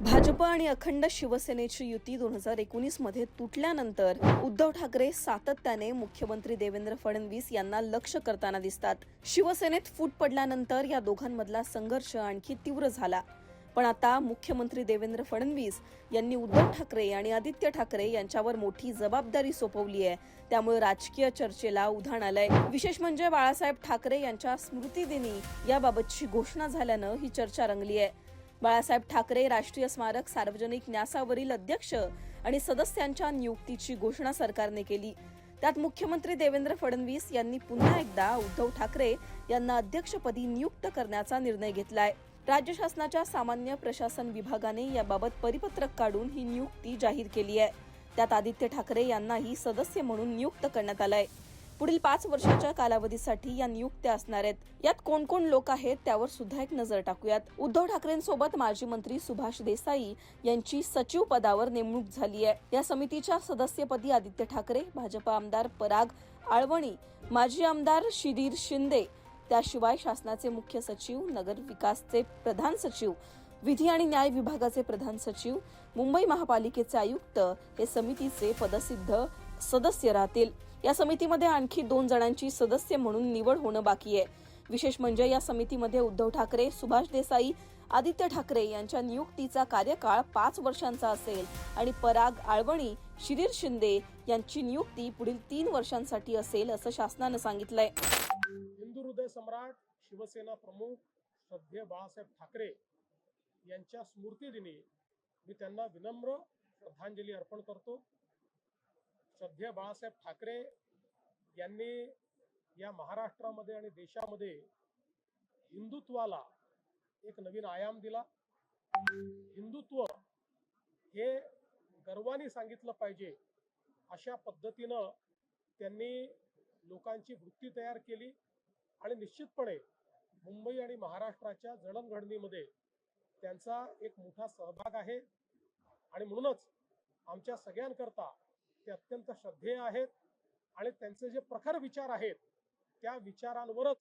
भाजप आणि अखंड शिवसेनेची युती दोन हजार एकोणीसमध्ये तुटल्यानंतर उद्धव ठाकरे सातत्याने मुख्यमंत्री देवेंद्र फडणवीस यांना लक्ष करताना दिसतात. शिवसेनेत फूट पडल्यानंतर या दोघांमधला संघर्ष आणखी तीव्र झाला. पण आता मुख्यमंत्री देवेंद्र फडणवीस यांनी उद्धव ठाकरे आणि आदित्य ठाकरे यांच्यावर मोठी जबाबदारी सोपवली आहे. त्यामुळे राजकीय चर्चेला उधाण आलंय. विशेष म्हणजे बाळासाहेब ठाकरे यांच्या स्मृतिदिनी याबाबतची घोषणा झाल्यानं ही चर्चा रंगली आहे. बाळासाहेब ठाकरे राष्ट्रीय स्मारक सार्वजनिक न्यासावरील अध्यक्ष आणि सदस्यांच्या नियुक्तीची घोषणा सरकारने केली. त्यात मुख्यमंत्री देवेंद्र फडणवीस यांनी पुन्हा एकदा उद्धव ठाकरे यांना अध्यक्षपदी नियुक्त करण्याचा निर्णय घेतलाय. राज्य शासनाच्या सामान्य प्रशासन विभागाने याबाबत परिपत्रक काढून ही नियुक्ती जाहीर केली आहे. त्यात आदित्य ठाकरे यांनाही सदस्य म्हणून नियुक्त करण्यात आलंय. पुढील पाच वर्षाच्या कालावधीसाठी या नियुक्त्या असणार आहेत. यात कोण कोण लोक आहेत त्यावर सुद्धा एक नजर टाकूयात. उद्धव ठाकरेंसोबत माजी मंत्री सुभाष देसाई यांची सचिव पदावर नेमणूक झाली आहे. या समितीच्या सदस्यपदी आदित्य ठाकरे भाजपा आमदार पराग आळवणी माजी आमदार शिरीर शिंदे त्याशिवाय शासनाचे मुख्य सचिव नगर विकासचे प्रधान सचिव विधी आणि न्याय विभागाचे प्रधान सचिव मुंबई महापालिकेचे आयुक्त हे समितीचे पदसिद्ध सदस्य राहतील. या समितीमध्ये आणखी दोन जणांची सदस्य म्हणून निवड होणं बाकी आहे. विशेष म्हणजे या समितीमध्ये उद्धव ठाकरे सुभाष देसाई आदित्य ठाकरे यांच्या नियुक्तीचा कार्यकाळ पाच वर्षांचा असेल आणि पराग आळवणी शिरीर शिंदे यांची नियुक्ती पुढील तीन वर्षांसाठी असेल असं शासनानं सांगितलंय. हिंदू हृदय सम्राट शिवसेना प्रमुख श्रद्धेय बाळासाहेब ठाकरे यांच्या स्मृतिदिनी मी त्यांना विनम्र श्रद्धांजली अर्पण करतो. सध्या बाळासाहेब ठाकरे यांनी या महाराष्ट्रामध्ये आणि देशामध्ये हिंदुत्वाला एक नवीन आयाम दिला. हिंदुत्व हे गर्वाने सांगितलं पाहिजे अशा पद्धतीनं त्यांनी लोकांची वृत्ती तयार केली आणि निश्चितपणे मुंबई आणि महाराष्ट्राच्या जडणघडणीमध्ये त्यांचा एक मोठा सहभाग आहे. आणि म्हणूनच आमच्या सगळ्यांकरता ते अत्यंत श्रद्धेय आहेत आणि त्यांचे जे प्रखर विचार आहेत त्या विचारांवरच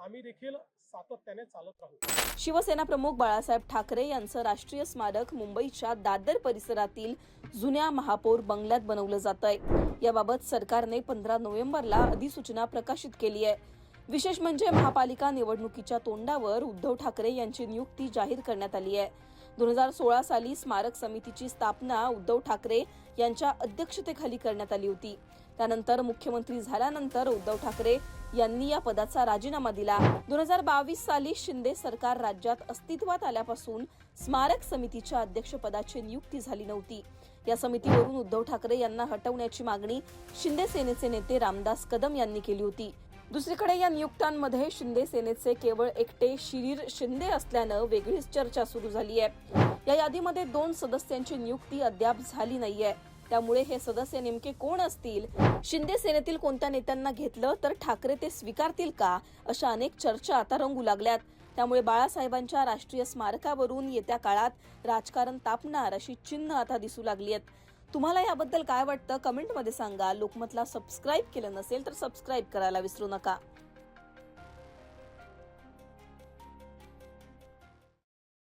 आम्ही देखील सातत्याने चालत राहू. शिवसेना प्रमुख बाळासाहेब ठाकरे यांचं राष्ट्रीय स्मारक मुंबईच्या दादर परिसरातील जुन्या महापौर बंगल्यात बनवलं जात आहे याबाबत सरकारने पंधरा नोव्हेंबरला अधिसूचना प्रकाशित केली आहे. विशेष म्हणजे महापालिका निवडणुकीच्या तोंडावर उद्धव ठाकरे यांची नियुक्ती जाहीर करण्यात आली आहे. दोन हजार सोळा साली स्मारक समितीची स्थापना उद्धव ठाकरे यांच्या अध्यक्षतेखाली करण्यात आली होती. त्यानंतर मुख्यमंत्री झाल्यानंतर उद्धव ठाकरे यांनी या पदाचा राजीनामा दिला. दोन हजार बावीस साली शिंदे सरकार राज्यात अस्तित्वात आल्यापासून स्मारक समितीच्या अध्यक्षपदाची नियुक्ती झाली नव्हती. या समितीवरून उद्धव ठाकरे यांना हटवण्याची मागणी शिंदे सेनेचे नेते रामदास कदम यांनी केली होती. दुसरीकडे या नियुक्त्यांमध्ये शिंदे सेनेचे केवळ एकटे शिरीर शिंदे असल्यानं वेगळीच चर्चा सुरू झाली आहे. या यादीमध्ये दोन सदस्यांची नियुक्ती अद्याप झाली नाहीये. त्यामुळे हे सदस्य नेमके कोण असतील? शिंदे सेनेतील कोणत्या नेत्यांना घेतलं तर ठाकरे ते स्वीकारतील का? अशा अनेक चर्चा आता रंगू लागल्यात. त्यामुळे बाळासाहेबांच्या राष्ट्रीय स्मारकावरून येत्या काळात राजकारण तापणार अशी चिन्ह आता दिसू लागली आहेत. तुम्हाला याबद्दल काय वाटतं? कमेंटमध्ये सांगा. लोकमतला सबस्क्राईब केलं नसेल तर सबस्क्राईब करायला विसरू नका.